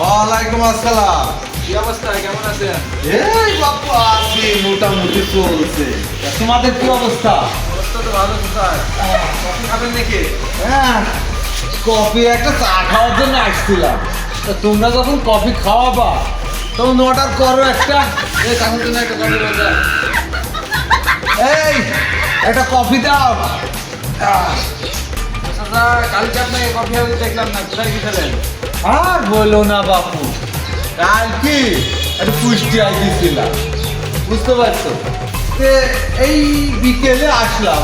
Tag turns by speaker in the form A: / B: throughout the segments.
A: ওয়ালাইকুম আসসালাম।
B: কি অবস্থা? কেমন আছেন?
A: এই বাপু আছি মোটামুটি চলছে। তোমাদের কি অবস্থা?
B: অবস্থা তো ভালো চাচা। কফি খাবেন নাকি?
A: হ্যাঁ কফি একটা চা খাওয়ার জন্য আসছিলাম। তা তোমরা যখন কফি খাওয়াবা তখন অর্ডার করো একটা।
B: এই একটা কফি
A: এই একটা কফি দাও।
B: কালকে আপনাকে কফি দেখলাম না কোথায় গেছিলেন
A: আর বলো না বাপু। কাল কি? একটা পুষ্টি আইতেছিলাম বুঝতে পারছ? এই বিকেলে আসলাম।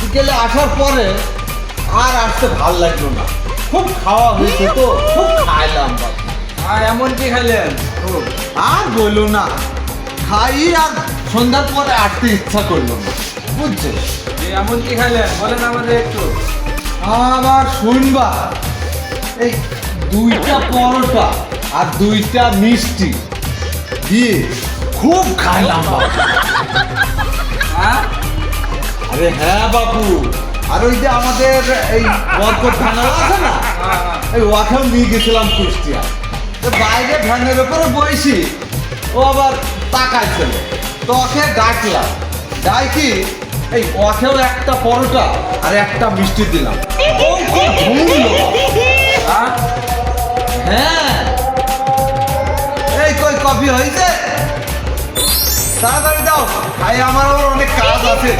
A: বিকেলে আসার পরে আর আসতে ভালো লাগল না। খুব খাওয়া হয়েছে তো, খুব খাইলাম
B: আর এমন কি খাইলেন?
A: আর বলো না। খাই আর সন্ধ্যার পরে আসতে ইচ্ছা করল না। বুঝছ?
B: এমন কি খাইলেন? বলেন আমাদের একটু।
A: আবার শুনবা। এই দুইটা পরোটা আর দুইটা মিষ্টি। দিয়ে খুব খাইলাম
B: হ্যাঁ?
A: আরে হ্যাঁ বাপু। আর ওই যে আমাদের এই বরকত ভ্যানার আছে না। এই ওয়াকেও নিয়ে গেছিলাম কুষ্টিয়া। বাইরে ভ্যানের উপরে বইছি, ও আবার তাকাইছিল তো ওকে ডাকলাম। ডাই কি এই ওকেও একটা পরোটা আর একটা মিষ্টি দিলাম। কফি হয়েছে? তাড়াতাড়ি দাও। ভাই আমার আবার অনেক কাজ আছে।